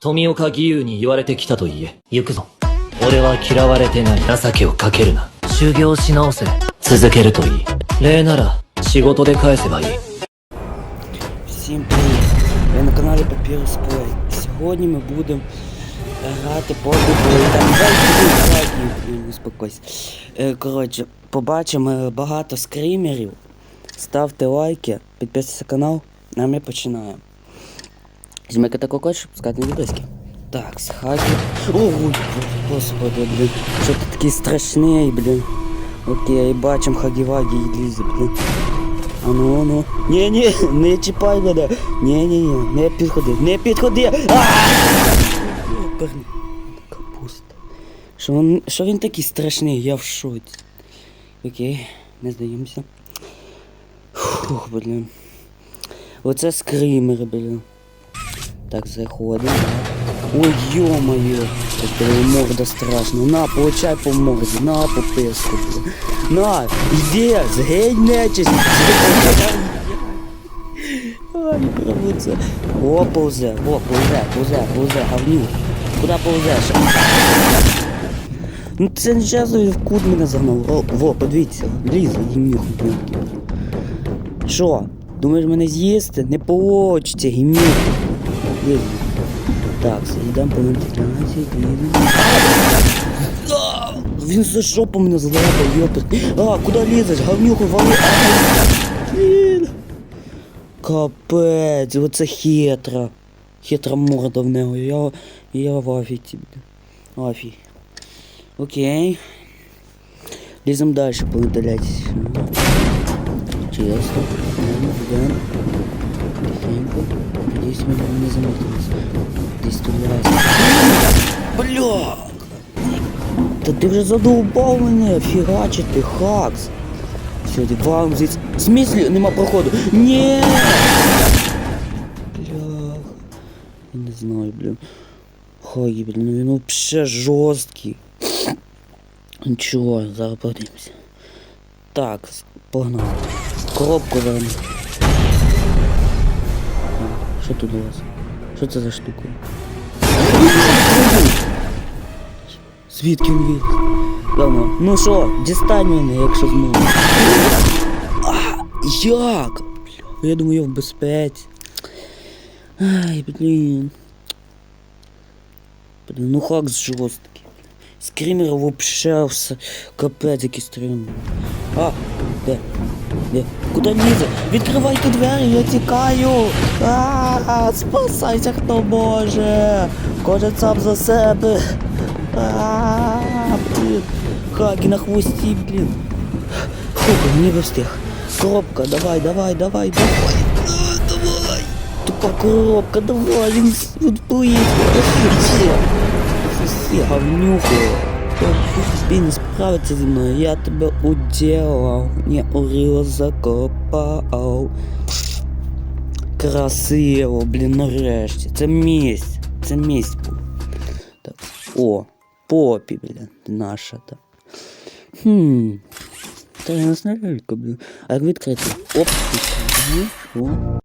富岡義勇に言われてきたと言え。行くぞ。俺は嫌われてない。情けをかけるな。修行し直せ。続けるといい。礼なら、仕事で返せばいい。 Всім привіт! Ви на каналі Papyrus Play. Сьогодні ми будемо грати по дублі. Там блін, успокойся. Е, Коротше, побачимо е, багато скримерів. Ставте лайки, підписуйтесь на канал, а ми починаємо. Змикайте тако хочеш, пускати на відоски. Так, з хаки. Ой, господи, блін. Що ти такий страшний, блін. Окей, бачимо хагі-вагі і лізе, блін. А ну, а ну. Ні, ні, не чіпай мене. Ні, ні, ні, не підходи, не підходи. Капуста. Що він, що він такий страшний, я в шоці. Окей, не здаємося. Фух, блін. Оце скримери, блін. Так, заходимо. Ой, ё-моё. Блин, морда страшна. На, получай по морді, на, по писку. На, іди, згинь нечисть. Ай. О, повзе, о, повзе, повзе, повзе, гавнюк. Куда повзеш? Ну це не чесно, в кут мене загнав. О, во, подивіться, лізе, гімнюх, блін. Що? Думаєш мене з'їсти? Не получиться, гімнюх. Так, йдемо по вентиляції, клієнт. Він за жопу мене злапав, йопит. А, куди лізеш? Говнюху, вали. Блін. Капець, оце хитра. Хитра морда в нього. Я, я в афіті. Афі. Окей. Лізем далі по вентиляції. Чесно. Тихенько. Надіюсь, ми не замотились. Десь тут. Бля! Та ти вже задовбав мене, фігачити, хакс. Ти валим звідси. В смислі нема проходу. Ні! Бля. Не знаю, блін. Хай, блін, ну він вообще жорсткий. Нічого, зараз. Так, погнали. Коробку верну. Що тут у вас? Що це за штука? Звідки він виліз? Давно. Ну що, дістань мене, якщо зможеш. А, як? Я думаю, я в безпеці. Ай, блін. Блін, ну хакс жорсткий. Скример вообще все капець який стрімний. А, де? Де? Куди лізе? Відкривайте двері, я тікаю! А, спасайся, хто може! Кожен сам за себе. А, блін. Хаки на хвості, блін. Фу, мені би встиг. Коробка, давай, давай, давай, давай. Давай. Тупа коробка, давай, він відплиє. Всі говнюху. Він не справиться зі мною, я тебе уділав, не урило закопав. Красиво, блін, нарешті. Це місць. Це місць був. Так. О, попі, блін, наша так. Хм. Та я не знаю, блін. А як відкрити? Оп, відкрити. О.